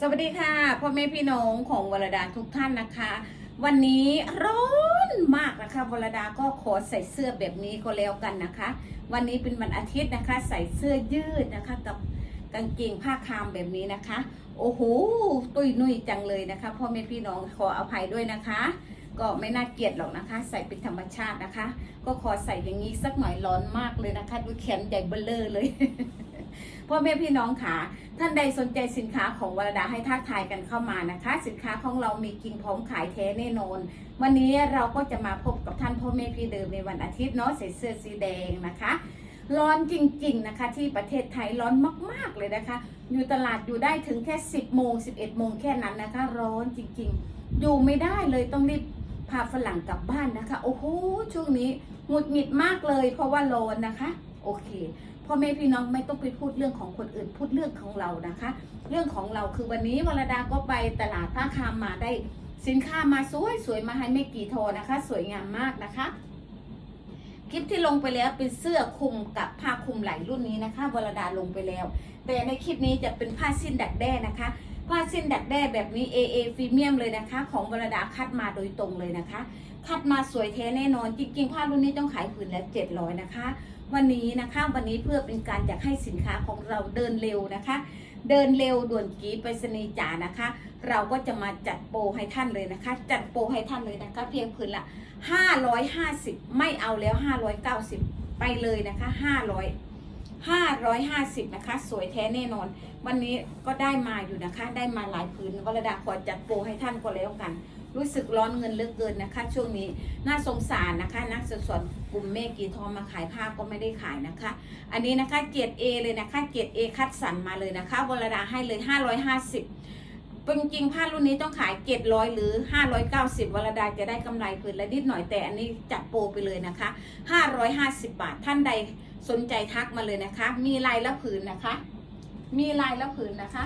สวัสดีค่ะพ่อแม่พี่น้องของวรดาทุกท่านนะคะ วันนี้ร้อนมากนะคะวรดาก็ขอใส่เสื้อแบบนี้ก็แล้วกันนะคะ วันนี้เป็นวันอาทิตย์นะคะ ใส่เสื้อยืดนะคะ กับกางเกงผ้าคามแบบนี้นะคะ โอ้โหตุยนุยจังเลยนะคะพ่อแม่พี่น้องขออภัยด้วยนะคะ ก็ไม่น่าเกลียดหรอกนะคะ ใส่เป็นธรรมชาตินะคะ ก็ขอใส่อย่างนี้สักหน่อยร้อนมากเลยนะคะ ดูแขนใหญ่เบลเลอร์เลย พ่อแม่พี่น้องค่ะท่านใดสนใจสินค้าของวรดาให้ทักทายกันเข้ามานะคะ สินค้าของเรามีกิงพร้อมขายแท้แน่นอน วันนี้เราก็จะมาพบกับท่านพ่อแม่พี่เดิมในวันอาทิตย์เนาะใส่เสื้อสีแดงนะคะร้อนจริง ๆ นะคะ ที่ประเทศไทยร้อนมาก ๆ เลยนะคะ อยู่ตลาดอยู่ได้ถึงแค่ 10 โมง 11 โมงแค่นั้นนะคะ ร้อนจริง ๆ อยู่ไม่ได้เลยต้องรีบพาฝรั่งกลับบ้านนะคะ โอ้โหช่วงนี้หงุดหงิดมากเลย เพราะว่าร้อนนะคะ โอเค พ่อแม่พี่น้องไม่ต้องไปพูดเรื่องของคนอื่นพูดเรื่องของเรานะคะ เรื่องของเราคือวันนี้วรดาก็ไปตลาดผ้าคามมาได้สินค้ามาสวยสวยมาให้ไม่กี่โทนะคะ สวยงามมากนะคะคลิปที่ลงไปแล้วเป็นเสื้อคลุมกับผ้าคลุมไหล่รุ่นนี้นะคะวรดาลงไปแล้ว แต่ในคลิปนี้จะเป็นผ้าสิ้นดักแด้นะคะ ผ้าสิ้นดักแด้แบบนี้ AA ฟรีเมียมเลยนะคะ ของวรดาคัดมาโดยตรงเลยนะคะ คัดมาสวยแท้แน่นอนจริงๆผ้ารุ่นนี้ต้องขายผืนละ700นะคะ วันนี้นะคะวันนี้เพื่อเป็นการอยากให้สินค้าของเราเดินเร็วนะคะ เดินเร็วด่วนกีไปรษณีจ๋านะคะ เราก็จะมาจัดโปรให้ท่านเลยนะคะ จัดโปรให้ท่านเลยนะคะ เพียงผืนละ 550 ไม่เอาแล้ว 590 ไปเลยนะคะ 500 550 นะคะ สวยแท้แน่นอน วันนี้ก็ได้มาอยู่นะคะ ได้มาหลายผืนวรดาขอจัดโปรให้ท่านก็แล้วกัน รู้สึกร้อนเงินเหลือกเกินนะคะ ช่วงนี้น่าสงสารนะคะ นักสส่วนกลุ่มเมฆกีทองมาขายผ้าก็ไม่ได้ขายนะคะ อันนี้นะคะเกียรด A เลยนะคะเกียรด A คัดสรรมาเลยนะคะวรดาให้เลย 550เป็นจริงผ้ารุ่นนี้ต้องขายเกียรร้อยหรือ590วรดาจะได้กำไรผืนละนิดหน่อยแต่อันนี้จัดโปรไปเลยนะคะ550บาทท่านใดสนใจทักมาเลยนะคะ มีลายละผืนนะคะ มีลายละผืนนะคะ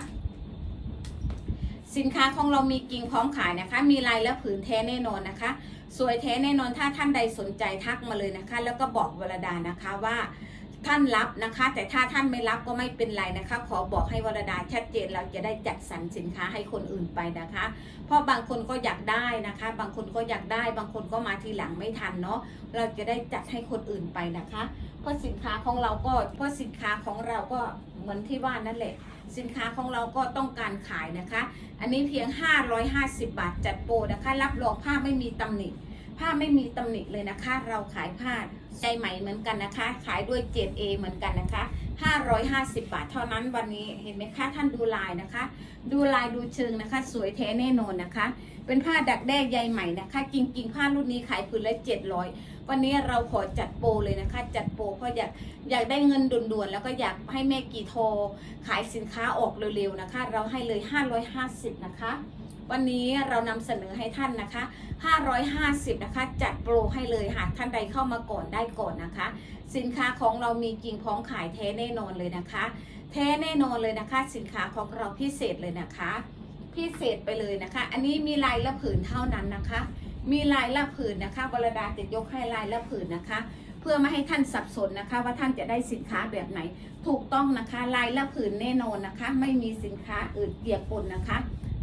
สินค้าของเรามีกิ่งพร้อมขายนะคะ มีลายและผืนแท้แน่นอนนะคะ สวยแท้แน่นอนถ้าท่านใดสนใจทักมาเลยนะคะ แล้วก็บอกวรดานะคะว่าท่านรับนะคะ แต่ถ้าท่านไม่รับก็ไม่เป็นไรนะคะ ขอบอกให้วรดาชัดเจนเราจะได้จัดสรรสินค้าให้คนอื่นไปนะคะ เพราะบางคนก็อยากได้นะคะ บางคนก็อยากได้ บางคนก็มาทีหลังไม่ทันเนาะเราจะได้จัดให้คนอื่นไปนะคะ เพราะสินค้าของเราก็เพราะสินค้าของเราก็เหมือนที่ว่านั่นแหละ สินค้าของเราก็ต้อง การขายนะคะ อันนี้เพียง 550 บาทจัดโปรนะคะ รับรองผ้าไม่มีตำหนิผ้าไม่มีตำหนิเลยนะคะ เราขายผ้าใจใหม่เหมือนกันนะคะ ขายด้วย 7A เหมือนกันนะคะ 550 บาทเท่านั้นวันนี้เห็นไหมคะท่านดูลายนะคะ ดูลายดูเชิงนะคะ สวยแท้แน่นอนนะคะ เป็นผ้าดักแด้ใยใหม่นะคะ จริงๆ ผ้ารุ่นนี้ขายผืนละ700วันนี้เราขอจัดโปรเลยนะคะ จัดโปรเพราะอยากอยากได้เงินด่วนๆ แล้วก็อยากให้แม่กีโทรขายสินค้าออกเร็วๆนะคะ เราให้เลย 550 นะคะ วันนี้เรานำเสนอให้ท่านนะคะ 550 นะคะ จัดโปรให้เลยหากท่านใดเข้ามาก่อนได้ก่อนนะคะ สินค้าของเรามีกิ่งพร้อมขายแท้แน่นอนเลยนะคะ แท้แน่นอนเลยนะคะ สินค้าของเราพิเศษเลยนะคะ พิเศษไปเลยนะคะ อันนี้มีลายละผืนเท่านั้นนะคะ มีลายละผืนนะคะบรดาจะยกให้ลายละผืนนะคะ เพื่อไม่ให้ท่านสับสนนะคะ ว่าท่านจะได้สินค้าแบบไหน ถูกต้องนะคะลายละผืนแน่นอนนะคะ ไม่มีสินค้าอื่นเกี่ยวปนนะคะ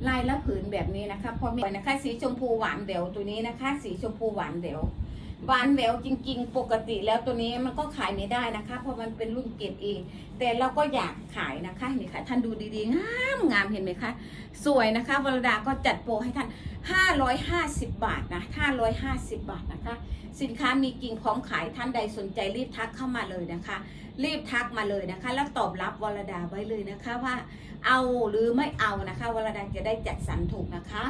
ลายละผืนแบบนี้นะคะพอมีนะคะ สีชมพูหวานเดวตัวนี้นะคะ สีชมพูหวานเดว หวานแหววจริง ๆ ปกติแล้วตัวนี้มันก็ขายไม่ได้นะคะ เพราะมันเป็นรุ่นเกรดเอแต่เราก็อยากขายนะคะเห็นี่ค่ะท่านดูดีๆงามงามเห็นไหมคะสวยนะคะวรดาก็จัดโปรให้ท่าน 550 บาทนะ550 บาทนะคะ สินค้ามีกิ่งพร้อมขายท่านใดสนใจรีบทักเข้ามาเลยนะคะ รีบทักมาเลยนะคะ แล้วตอบรับวรดาไว้เลยนะคะว่าเอาหรือไม่เอานะคะวรดาจะได้จัดสรรถูกนะคะ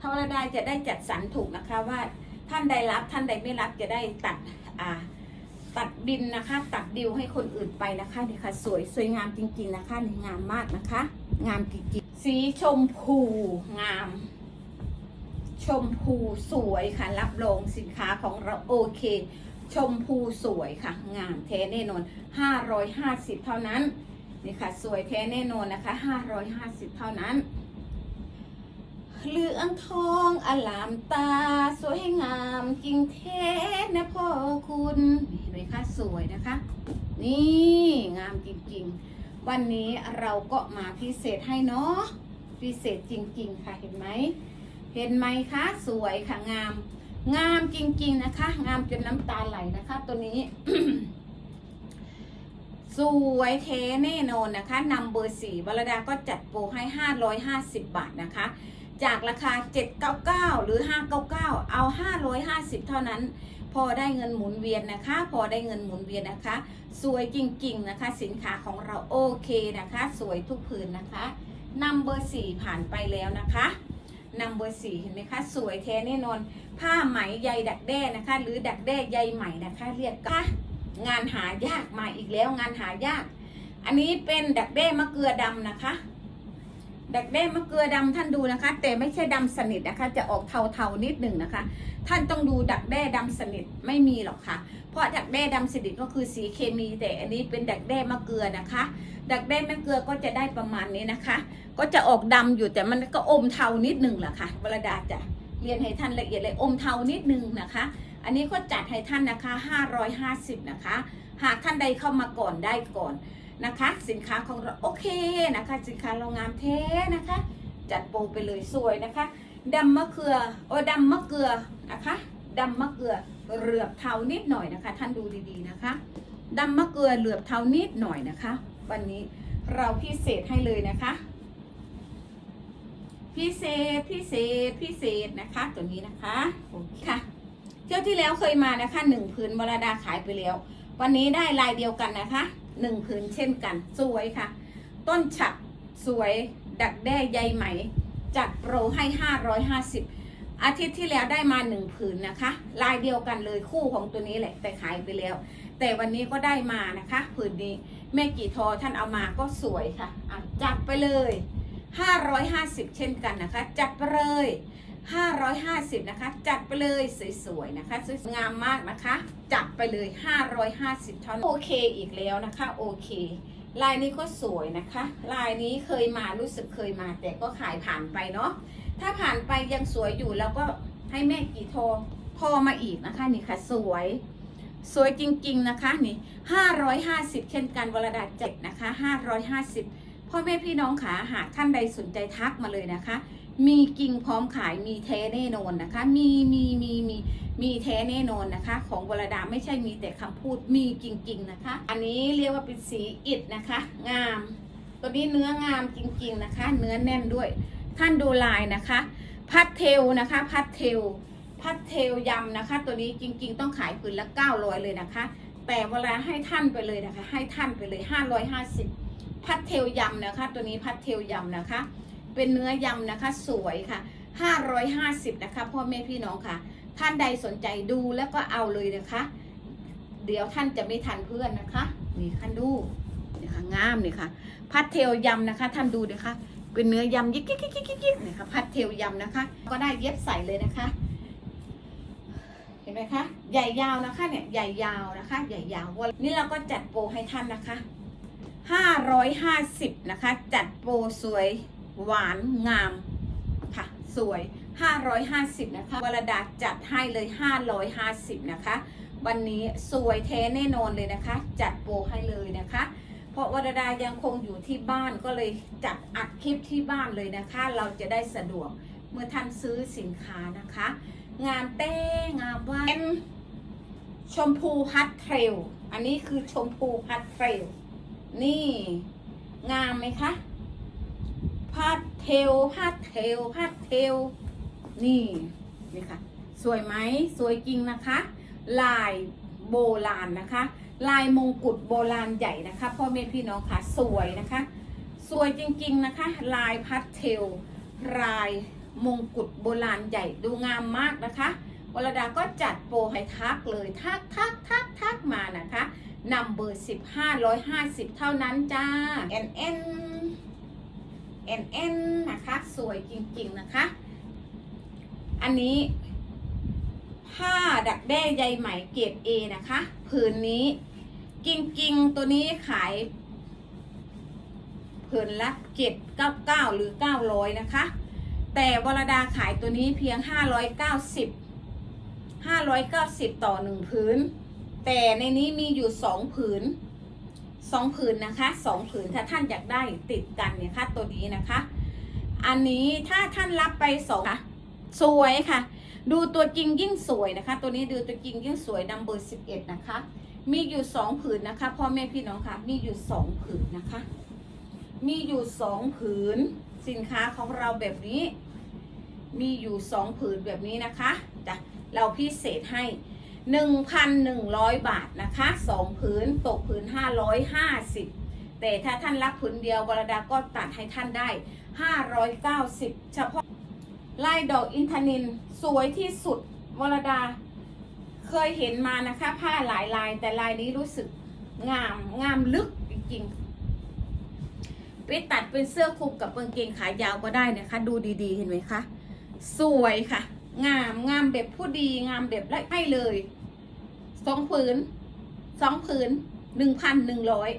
ถ้าวรดาจะได้จัดสรรถูกนะคะว่า ท่านใดรับท่านใดไม่รับจะได้ตัดอ่าตัดบินนะคะ ตัดดิวให้คนอื่นไปนะคะนี่ค่ะ สวยสวยงามจริง ๆนะคะนี่งามมากนะคะ งามจริงๆสีชมพูงาม ชมพูสวยค่ะ รับรองสินค้าของเราโอเค ชมพูสวยค่ะ งามแท้แน่นอน550 เท่านั้นนี่ค่ะ สวยแท้แน่นอนนะคะ 550 เท่านั้น เหลืองทองอลามตา สวยงามจริงแท้นะพ่อคุณเห็นไหมคะสวยนะคะ นี่งามจริงๆ วันนี้เราก็มาพิเศษให้เนาะพิเศษจริง ๆ ค่ะเห็นไหมเห็นไหมคะสวยค่ะงาม งามจริง ๆนะคะ งามจนน้ำตาไหลนะคะ ตัวนี้ สวยเทแน่นอนนะคะนำเบอร์สี่วรดาก็จัดโปรให้ 550 บาทนะคะ จากราคา 799 หรือ 599 เอา 550 เท่านั้น พอได้เงินหมุนเวียนนะคะ พอได้เงินหมุนเวียนนะคะ สวยจริงๆนะคะ สินค้าของเราโอเคนะคะ สวยทุกผืนนะคะนำเบอร์สี่ผ่านไปแล้วนะคะนำเบอร์สี่เห็นไหมคะ สวยแท้แน่นอน ผ้าไหมใยดักแด้นะคะ หรือดักแด้ใยไหมนะคะ เรียกค่ะงานหายากมาอีกแล้วงานหายาก อันนี้เป็นดักแด้มะเกลือดำนะคะ ดักแด้มะเกลือดำท่านดูนะคะ แต่ไม่ใช่ดำสนิทนะคะ จะออกเทาๆนิดหนึ่งนะคะ ท่านต้องดูดักแด้ดำสนิทไม่มีหรอกค่ะ เพราะดักแด้ดำสนิทก็คือสีเคมีแต่อันนี้เป็นดักแด้มะเกลือนะคะ ดักแด้มะเกลือก็จะได้ประมาณนี้นะคะ ก็จะออกดำอยู่แต่มันก็อมเทานิดหนึ่งแหละค่ะเวลาดาจะเรียนให้ท่านละเอียดเลยอมเทานิดนึงนะคะ อันนี้ก็จัดให้ท่านนะคะ 550 นะคะ หากท่านใดเข้ามาก่อนได้ก่อน นะคะ สินค้าของเราโอเคนะคะ สินค้าเรางามแท้นะคะ จัดโปรไปเลยสวยนะคะดำมะเขือโอ้ดำมะเกลือนะคะดำมะเกลือเหลือบเทานิดหน่อยนะคะ ท่านดูดีๆนะคะดำมะเกลือเหลือบเทานิดหน่อยนะคะ วันนี้เราพิเศษให้เลยนะคะพิเศษพิเศษพิเศษนะคะ ตัวนี้นะคะโอเคค่ะเที่ยวที่แล้วเคยมานะคะหนึ่งผืนบรดาขายไปแล้ว วันนี้ได้ลายเดียวกันนะคะ หนึ่งผืนเช่นกัน สวยค่ะ ต้นฉัดสวยดักแด้ใยไหม จัดโปรให้ 550 อาทิตย์ที่แล้วได้มาหนึ่งผืนนะคะ ลายเดียวกันเลยคู่ของตัวนี้แหละ แต่ขายไปแล้ว แต่วันนี้ก็ได้มานะคะ ผืนนี้แม่กี่ทอท่านเอามาก็สวยค่ะอะจัดไปเลย 550 เช่นกันนะคะ จัดไปเลย 550 นะคะ จัดไปเลยสวยๆนะคะสวยงามมากนะคะ จัดไปเลย 550ท่านั้นโอเคอีกแล้วนะคะโอเค ลายนี้ก็สวยนะคะ ลายนี้เคยมารู้สึกเคยมา แต่ก็ขายผ่านไปเนาะถ้าผ่านไปยังสวยอยู่แล้วก็ให้แม่กี่โทรโทรมาอีกนะคะนี่ค่ะสวย สวยจริงๆนะคะนี่550 เช่นกันวรดาเจ็ดนะคะ550พ่อแม่พี่น้องขาหากท่านใดสนใจทักมาเลยนะคะ มีกิ่งพร้อมขายมีแท้แน่นอนนะคะ มีมีมีมีมีแท้แน่นอนนะคะ ของวรดาไม่ใช่มีแต่คำพูดมีจริง ๆนะคะ อันนี้เรียกว่าเป็นสีอิฐนะคะ งาม ตัวนี้เนื้องามจริง ๆนะคะ เนื้อแน่นด้วย ท่านดูลายนะคะ พัดเทลนะคะ พัดเทลพัดเทลยำนะคะ ตัวนี้จริง ๆ ต้องขายผืนละ900เลยนะคะ แต่เวลาให้ท่านไปเลยนะคะ ให้ท่านไปเลย 550 พัดเทลยำนะคะ ตัวนี้พัดเทลยำนะคะ เป็นเนื้อยำนะคะ สวยค่ะ 550 นะคะ พ่อแม่พี่น้องค่ะ ท่านใดสนใจดูแล้วก็เอาเลยนะคะ เดี๋ยวท่านจะไม่ทันเพื่อนนะคะ นี่ค่ะดูนี่ค่ะงามนี่ค่ะ พัดเทลยำนะคะ ท่านดูนะคะเป็นเนื้อยำยิกยิกยิกยิกยิกนี่ค่ะพัดเทลยำนะคะ ก็ได้เย็บใส่เลยนะคะ เห็นไหมคะ ใหญ่ยาวนะคะเนี่ยใหญ่ยาวนะคะ ใหญ่ยาววันนี่เราก็จัดโปรให้ท่านนะคะ 550 นะคะ จัดโปรสวย หวานงามค่ะ สวย 550 นะคะวรดาจัดให้เลย 550 นะคะ วันนี้สวยแท้แน่นอนเลยนะคะ จัดโปรให้เลยนะคะ เพราะวรดายังคงอยู่ที่บ้านก็เลยจัดอัดคลิปที่บ้านเลยนะคะ เราจะได้สะดวกเมื่อท่านซื้อสินค้านะคะ งามเต้งามว่าเป็นชมพูพัดเทรล อันนี้คือชมพูพัดเทรล นี่ งามไหมคะ พัดเทลพัดเทลพัดเทลนี่นี่ค่ะ สวยไหมสวยจริงนะคะ ลายโบราณนะคะ ลายมงกุฎโบราณใหญ่นะคะพ่อแม่พี่น้องค่ะสวยนะคะ สวยจริงๆนะคะ ลายพัดเทลลายมงกุฎโบราณใหญ่ดูงามมากนะคะวรดาก็จัดโปรให้ทักเลยทักทักทักทักมานะคะนำเบอร์สิบห้าร้อยห้าสิบเท่านั้นจ้า N N N N นะคะ สวยจริงๆนะคะ อันนี้ ผ้าดักแด้ใยไหมเกรด A นะคะผืนนี้กิงๆตัวนี้ขายผืนละเจ็ดเก้าเก้าหรือเก้าร้อยนะคะ แต่วรดาขายตัวนี้เพียงห้าร้อยเก้าสิบห้าร้อยเก้าสิบต่อหนึ่งผืน แต่ในนี้มีอยู่สองผืน สองผืนนะคะสองผืนถ้าท่านอยากได้ติดกันเนี่ยค่ะตัวนี้นะคะ อันนี้ถ้าท่านรับไปสองค่ะสวยค่ะ ดูตัวจริงยิ่งสวยนะคะ ตัวนี้ดูตัวจริงยิ่งสวยนัมเบอร์สิบเอ็ดนะคะ มีอยู่สองผืนนะคะพ่อแม่พี่น้องค่ะ มีอยู่สองผืนนะคะ มีอยู่สองผืนสินค้าของเราแบบนี้ มีอยู่สองผืนแบบนี้นะคะจ้ะเราพิเศษให้ 1,100 บาทนะคะสองผืนตกผืน 550 แต่ถ้าท่านรับผืนเดียววรดาก็ตัดให้ท่านได้ 590 เฉพาะลายดอกอินทนินสวยที่สุดวรดา เคยเห็นมานะคะ ผ้าหลายลายแต่ลายนี้รู้สึกงามงามลึกจริงๆไปตัดเป็นเสื้อคลุมกับกางเกงขายาวก็ได้นะคะ ดูดีๆเห็นไหมคะ สวยค่ะ งามงามแบบผู้ดีงามแบบไล่ให้เลยสองผืนสองผืนหนึ่งพันหนึ่งร้อย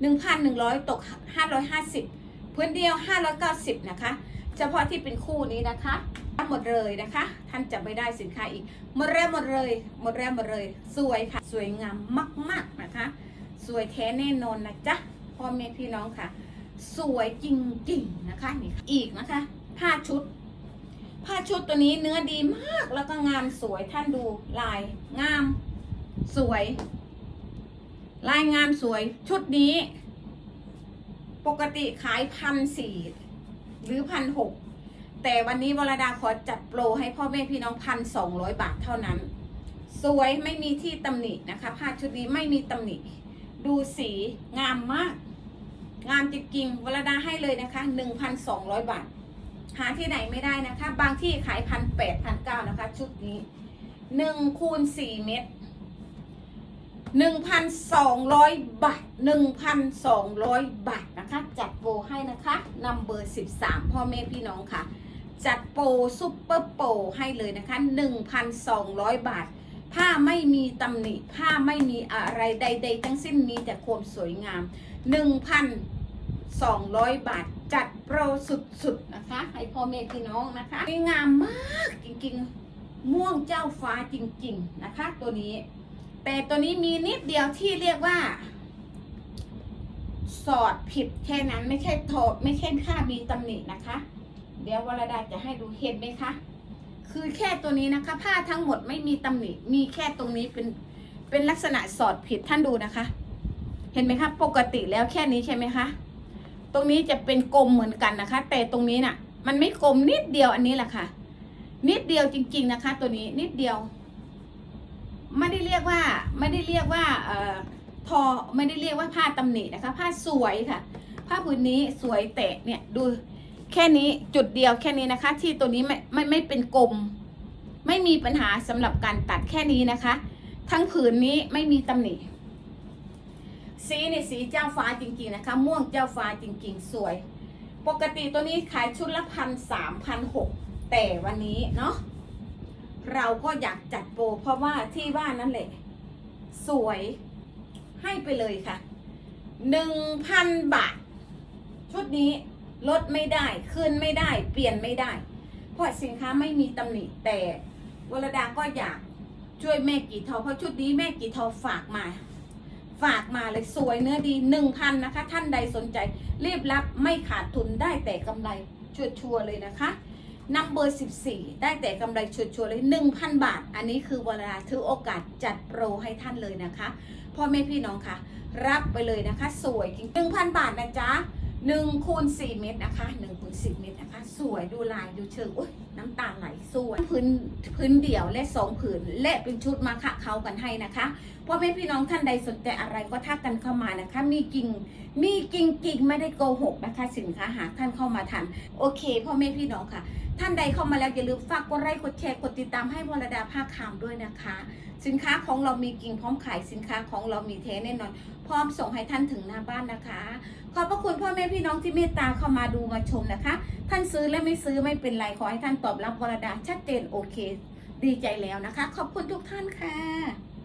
หนึ่งพันหนึ่งร้อยตกห้าร้อยห้าสิบพื้นเดียวห้าร้อยเก้าสิบนะคะ เฉพาะที่เป็นคู่นี้นะคะหมดเลยนะคะ ท่านจะไม่ได้สินค้าอีกหมดแล้หมดเลยหมดแล้หมดเลย สวยค่ะ สวยงามมาก ๆนะคะ สวยแท้แน่นอนนะจ๊ะพ่อแม่พี่น้องค่ะ สวยจริงๆนะคะนี่อีกนะคะห้าชุด ผ้าชุดตัวนี้เนื้อดีมากแล้วก็งานสวยท่านดูลายงามสวย ลายงามสวยชุดนี้ ปกติขายพันสี่หรือพันหกแต่วันนี้วรดาขอจัดโปรให้พ่อแม่พี่น้องพันสองร้อยบาทเท่านั้น สวยไม่มีที่ตำหนินะคะ ผ้าชุดนี้ไม่มีตำหนิ ดูสีงามมาก งามจริงๆวรดาให้เลยนะคะหนึ่งพันสองร้อยบาท หาที่ไหนไม่ได้นะคะ บางที่ขายพันแปดพันเก้านะคะ ชุดนี้หนึ่งคูณสี่เม็ดหนึ่งพันสองร้อยบาทหนึ่งพันสองร้อยบาทนะคะ จัดโปรให้นะคะนัมเบอร์สิบสามพ่อแม่พี่น้องค่ะ จัดโปรซุปเปอร์โปรให้เลยนะคะหนึ่งพันสองร้อยบาท ผ้าไม่มีตำหนิผ้าไม่มีอะไรใด ๆ ทั้งสิ้นมีแต่ความสวยงามหนึ่งพัน200บาท จัดโปรสุดๆนะคะ ให้พ่อแม่พี่น้องนะคะนี่งามมากจริงๆ ม่วงเจ้าฟ้าจริง ๆนะคะ ตัวนี้ แต่ตัวนี้มีนิดเดียวที่เรียกว่า สอดผิดแค่นั้นไม่ใช่โทษไม่ใช่ค่ามีตำหนินะคะ เดี๋ยววรดาจะให้ดูเห็นไหมคะคือแค่ตัวนี้นะคะ ผ้าทั้งหมดไม่มีตำหนิมีแค่ตรงนี้เป็นเป็นลักษณะสอดผิดท่านดูนะคะ เห็นไหมคะปกติแล้วแค่นี้ใช่ไหมคะ ตรงนี้จะเป็นกลมเหมือนกันนะคะ แต่ตรงนี้น่ะ มันไม่กลมนิดเดียวอันนี้แหละค่ะ นิดเดียวจริง ๆนะคะ ตัวนี้นิดเดียว ไม่ได้เรียกว่า ไม่ได้เรียกว่า เอ่อทอไม่ได้เรียกว่าผ้าตำหนินะคะ ผ้าสวยค่ะ ผ้าผืนนี้สวยแต่เนี่ยดูแค่นี้จุดเดียวแค่นี้นะคะ ที่ตัวนี้ไม่ไม่ไม่เป็นกลม ไม่มีปัญหาสำหรับการตัดแค่นี้นะคะ ทั้งผืนนี้ไม่มีตำหนิ สีนี่สีเจ้าฟ้าจริงๆนะคะ ม่วงเจ้าฟ้าจริงๆ สวย ปกติตัวนี้ขายชุดละพันสามพันหกแต่วันนี้เนาะเราก็อยากจัดโปรเพราะว่าที่ว่านั่นแหละ สวยให้ไปเลยค่ะหนึ่งพันบาท ชุดนี้ลดไม่ได้คืนไม่ได้เปลี่ยนไม่ได้ เพราะสินค้าไม่มีตำหนิแต่วรดาก็อยากช่วยแม่กีทอเพราะชุดนี้แม่กีทอฝากมา ฝากมาเลยสวยเนื้อดีหนึ่งพันนะคะ ท่านใดสนใจ รีบรับไม่ขาดทุนได้แต่กำไรชัวร์ๆเลยนะคะนัมเบอร์14 ได้แต่กำไรชัวร์ๆเลย 1,000 บาท อันนี้คือเวลาถือโอกาสจัดโปรให้ท่านเลยนะคะพ่อแม่พี่น้องค่ะ รับไปเลยนะคะ สวยจริง1,000 บาทนะจ๊ะ1คูณ4เม็ดนะคะ1คูณ10 เม็ดนะคะ สวยดูลายดูเชิงอุ้ยน้ำตาไหลสวยพื้นพื้นเดี่ยวและสองผืนและเป็นชุดมาคะเขากันให้นะคะ พ่อแม่พี่น้องท่านใดสนใจอะไรก็ทักกันเข้ามานะคะ มีกิ่งมีกิ่งกิ่งไม่ได้โกหกนะคะสินค้าหากท่านเข้ามาทัน โอเคพ่อแม่พี่น้องค่ะ ท่านใดเข้ามาแล้วอย่าลืมฝากกดไลค์กดแชร์กดติดตามให้วรดาภาคคามด้วยนะคะ สินค้าของเรามีกิ่งพร้อมขายสินค้าของเรามีแท้แน่นอน พร้อมส่งให้ท่านถึงหน้าบ้านนะคะ ขอบพระคุณพ่อแม่พี่น้องที่เมตตาเข้ามาดูมาชมนะคะ ท่านซื้อและไม่ซื้อไม่เป็นไรขอให้ท่านตอบรับวรดาชัดเจนโอเค ดีใจแล้วนะคะ ขอบคุณทุกท่านค่ะ